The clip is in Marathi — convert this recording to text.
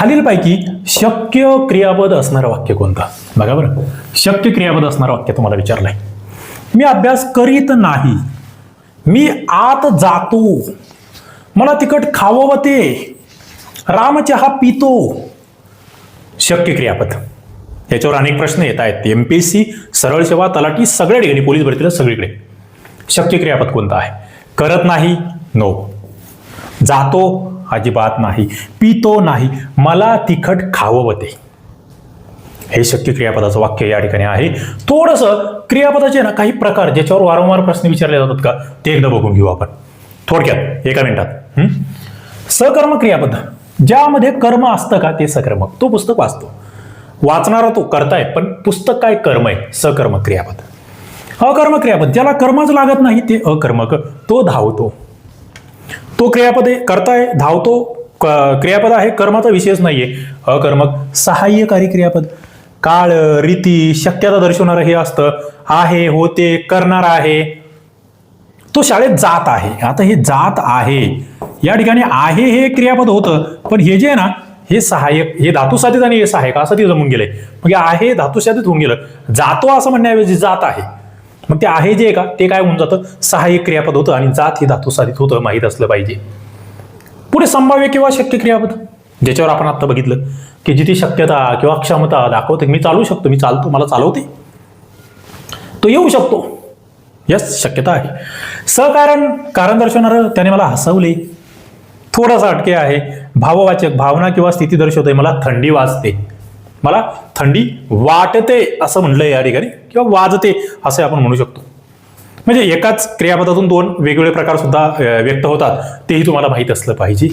खालीलपैकी शक्य क्रियापद असणारं वाक्य कोणतं? बघा बरं. शक्य क्रियापद असणारं वाक्य तुम्हाला विचारलंय. मी अभ्यास करीत नाही. मी आत जातो. मला तिखट खाववते. रामचहा पितो. शक्य क्रियापद. याच्यावर अनेक प्रश्न येत आहेत. एमपीएससी सरळ सेवा तलाठी सगळ्या ठिकाणी पोलीस भरतीला सगळीकडे. शक्य क्रियापद कोणतं आहे? करत नाही? नो जातो अजिबात नाही पितो नाही मला तिखट खाववते हे शक्य क्रियापदाचं वाक्य या ठिकाणी आहे. थोडंसं क्रियापदाचे ना काही प्रकार ज्याच्यावर वारंवार प्रश्न विचारले जातात का ते एकदा बघून घेऊ आपण. थोडक्यात एका मिनिटात. सकर्म क्रियापद. ज्यामध्ये कर्म असतं का ते सकर्मक तो पुस्तक वाचतो. वाचणारा तो करताय पण पुस्तक काय कर्म आहे? सकर्म क्रियापद. अकर्म क्रियापद. ज्याला कर्मच लागत नाही ते अकर्मक. तो धावतो. तो क्रियापद करताय धावतो क- क्रियापद आहे कर्माचा विषयच नाहीये. अकर्मक सहाय्यकारी क्रियापद. काळ रीती शक्यता दर्शवणारं हे असतं. आहे होते करणार आहे. तो शाळेत जात आहे. आता हे जात आहे. या ठिकाणी आहे हे क्रियापद होतं पण हे जे आहे ना हे सहाय्यक हे धातुसाधित आणि हे सहाय्यक असं ते जमून गेलंय. म्हणजे आहे धातुसाधित होऊन गेलं. जातो असं म्हणण्याऐवजी जात आहे. मग ते आहे जे आहे का ते काय होऊन जातं? सहाय्यक क्रियापद होतं आणि जात हे धातुसाधित होतं माहीत असलं पाहिजे. पुढे संभाव्य किंवा शक्य क्रियापद? ज्याच्यावर आपण आता बघितलं की जिथे शक्यता किंवा क्षमता दाखवते मी चालू शकतो मी चालतो मला चालवते. तो येऊ शकतो. यस शक्यता आहे. सहकारण कारण दर्शवणारं त्याने मला हसवले. थोडासा अटके आहे. भाववाचक भावना किंवा स्थिती दर्शवते मला थंडी वाजते. मला थंडी वाटते असं म्हणलं या ठिकाणी. किंवा वाजते असं आपण म्हणू शकतो. म्हणजे एकाच क्रियापदातून दोन वेगवेगळे प्रकार सुद्धा व्यक्त होतात. तेही तुम्हाला माहीत असलं पाहिजे.